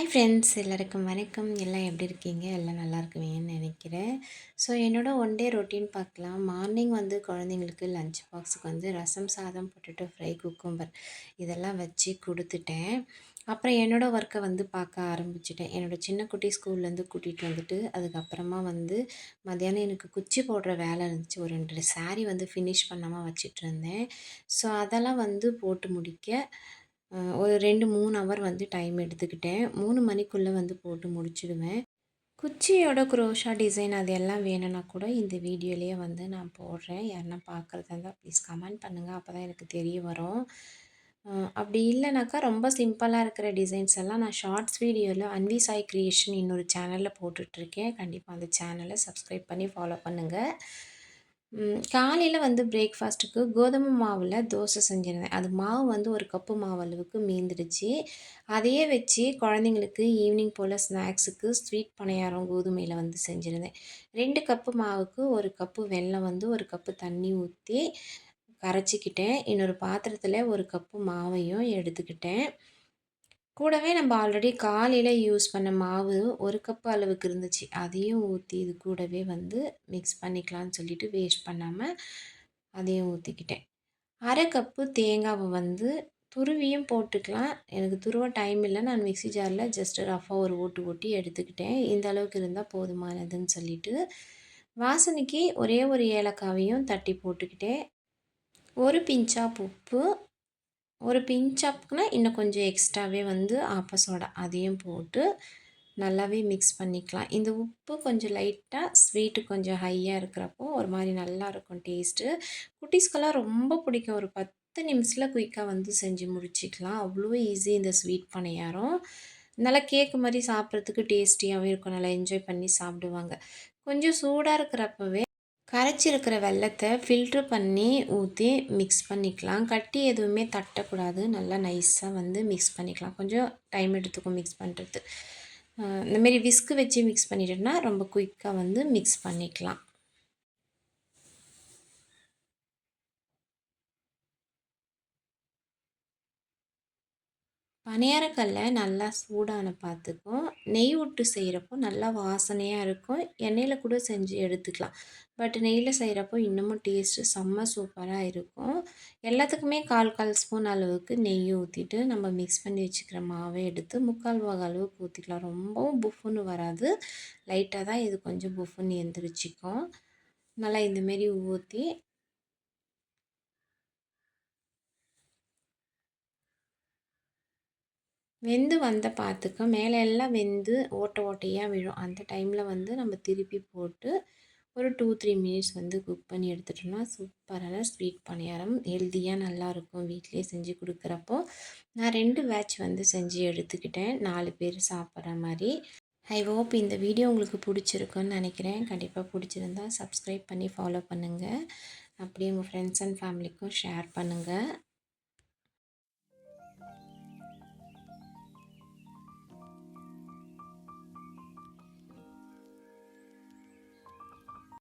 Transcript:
Hi friends எல்லாருக்கும் வணக்கம். எல்லாம் எப்படி இருக்கீங்க? எல்லாம் நல்லா இருக்குவீங்கன்னு நினைக்கிறேன். ஸோ என்னோடய ஒன் டே ரொட்டீன் பார்க்கலாம். மார்னிங் வந்து குழந்தைங்களுக்கு லஞ்ச் பாக்ஸுக்கு வந்து ரசம் சாதம் பொட்டேட்டோ ஃப்ரை குக்கும்பர் இதெல்லாம் வச்சு கொடுத்துட்டேன். அப்புறம் என்னோடய ஒர்க்கை வந்து பார்க்க ஆரம்பிச்சிட்டேன். என்னோடய சின்ன குட்டி ஸ்கூல்லேருந்து கூட்டிகிட்டு வந்துட்டு அதுக்கப்புறமா வந்து மத்தியானம் எனக்கு குச்சி போடுற வேலை இருந்துச்சு. ஒரு ரெண்டு சாரீ வந்து ஃபினிஷ் பண்ணாமல் வச்சிட்டு இருந்தேன். ஸோ அதெல்லாம் வந்து போட்டு முடிக்க ஒரு ரெண்டு மூணு ஹவர் வந்து டைம் எடுத்துக்கிட்டேன். மூணு மணிக்குள்ளே வந்து போட்டு முடிச்சிடுவேன். குச்சியோட குரோஷா டிசைன் அது எல்லாம் வேணும்னா கூட இந்த வீடியோலேயே வந்து நான் போடுறேன். யாருன்னா பார்க்குறதா இருந்தால் ப்ளீஸ் கமெண்ட் பண்ணுங்கள் அப்போ தான் எனக்கு தெரிய வரும். அப்படி இல்லைனாக்கா ரொம்ப சிம்பிளாக இருக்கிற டிசைன்ஸ் எல்லாம் நான் ஷார்ட்ஸ் வீடியோவில் அன்வி சாய் க்ரியேஷன் இன்னொரு சேனலில் போட்டுட்ருக்கேன் கண்டிப்பாக அந்த சேனலை சப்ஸ்கிரைப் பண்ணி ஃபாலோ பண்ணுங்கள் காலையில் வந்து பிரேக்ஃபாஸ்ட்டுக்கு கோதுமை மாவில் தோசை செஞ்சுருந்தேன். அது மாவு வந்து ஒரு கப்பு மாவு அளவுக்கு மீந்துடுச்சு. அதையே வச்சு குழந்தைங்களுக்கு ஈவினிங் போல் ஸ்நாக்ஸுக்கு ஸ்வீட் பணியாரம் கோதுமையில் வந்து செஞ்சுருந்தேன். ரெண்டு கப்பு மாவுக்கு ஒரு கப்பு வெல்லம் வந்து ஒரு கப்பு தண்ணி ஊற்றி கரைச்சிக்கிட்டேன். இன்னொரு பாத்திரத்தில் ஒரு கப்பு மாவையும் எடுத்துக்கிட்டேன். கூடவே நம்ம ஆல்ரெடி காலையில் யூஸ் பண்ண மாவு ஒரு கப்பு அளவுக்கு இருந்துச்சு. அதையும் ஊற்றி இது கூடவே வந்து மிக்ஸ் பண்ணிக்கலாம்னு சொல்லிட்டு வேஸ்ட் பண்ணாமல் அதையும் ஊற்றிக்கிட்டேன் அரை கப்பு தேங்காவை வந்து துருவியும் போட்டுக்கலாம். எனக்கு துருவ டைம் இல்லை. நான் மிக்சி ஜாரில் ஜஸ்ட் ரஃபாக ஒரு ஓட்டு ஓட்டி எடுத்துக்கிட்டேன். இந்த அளவுக்கு இருந்தால் போதுமானதுன்னு சொல்லிட்டு வாசனைக்கு ஒரே ஒரு ஏலக்காவையும் தட்டி போட்டுக்கிட்டேன். ஒரு பிஞ்சாப் உப்பு ஒரு பிஞ்ச் அப்னா இன்னும் கொஞ்சம் எக்ஸ்ட்ராவே வந்து ஆப்ப சோடா அதையும் போட்டு நல்லாவே மிக்ஸ் பண்ணிக்கலாம். இந்த உப்பு கொஞ்சம் லைட்டாக ஸ்வீட்டு கொஞ்சம் ஹையாக இருக்கிறப்போ ஒரு மாதிரி நல்லாயிருக்கும் டேஸ்ட்டு குட்டீஸ்க்கெல்லாம் ரொம்ப பிடிக்கும். ஒரு பத்து நிமிஷத்தில் குயிக்காக வந்து செஞ்சு முடிச்சிக்கலாம். அவ்வளோ ஈஸி இந்த ஸ்வீட் பணியாரம். நல்லா கேக்கு மாதிரி சாப்பிட்றதுக்கு டேஸ்டியாகவும் இருக்கும். நல்லா என்ஜாய் பண்ணி சாப்பிடுவாங்க. கொஞ்சம் சூடாக இருக்கிறப்பவே கரைச்சிருக்கிற வெள்ளத்தை ஃபில்ட்ரு பண்ணி ஊற்றி மிக்ஸ் பண்ணிக்கலாம். கட்டி எதுவுமே தட்டக்கூடாது. நல்லா நைஸாக வந்து மிக்ஸ் பண்ணிக்கலாம். கொஞ்சம் டைம் எடுத்துக்கும் மிக்ஸ் பண்ணுறது இந்தமாரி விஸ்க்கு வச்சு மிக்ஸ் பண்ணிட்டோம்னா ரொம்ப குயிக்காக வந்து மிக்ஸ் பண்ணிக்கலாம். பணியாரக்கல்லை நல்லா சூடான பார்த்துக்கும் நெய் விட்டு செய்கிறப்போ நல்லா வாசனையாக இருக்கும். எண்ணெயில் கூட செஞ்சு எடுத்துக்கலாம். பட் நெய்யில் செய்கிறப்போ இன்னமும் டேஸ்ட்டு செம்ம சூப்பராக இருக்கும். எல்லாத்துக்குமே கால் கால் ஸ்பூன் அளவுக்கு நெய் ஊற்றிட்டு நம்ம மிக்ஸ் பண்ணி வச்சுக்கிற மாவை எடுத்து முக்கால் வாக அளவுக்கு ஊற்றிக்கலாம் ரொம்பவும் புஃப்னு வராது. லைட்டாக தான் இது கொஞ்சம் புஃப்னு எந்திரிச்சிக்கும். நல்லா இந்தமாரி ஊற்றி வெந்து வந்த பார்த்துக்க மேலே எல்லாம் வெந்து ஓட்டை ஓட்டையாக விழும். அந்த டைமில் வந்து நம்ம திருப்பி போட்டு ஒரு டூ த்ரீ மினிட்ஸ் வந்து குக் பண்ணி எடுத்துட்டோம்னா சூப்பரான ஸ்வீட் பணியாரம். ஹெல்த்தியாக நல்லாயிருக்கும் வீட்டிலே செஞ்சு கொடுக்குறப்போ. நான் ரெண்டு பேட்ச் வந்து செஞ்சு எடுத்துக்கிட்டேன். நாலு பேர் சாப்பிட்ற மாதிரி. ஐ ஹோப் இந்த வீடியோ உங்களுக்கு பிடிச்சிருக்குன்னு நினைக்கிறேன். கண்டிப்பாக பிடிச்சிருந்தா சப்ஸ்கிரைப் பண்ணி ஃபாலோ பண்ணுங்கள் அப்படியே உங்கள் ஃப்ரெண்ட்ஸ் அண்ட் ஃபேமிலிக்கும் ஷேர் பண்ணுங்கள்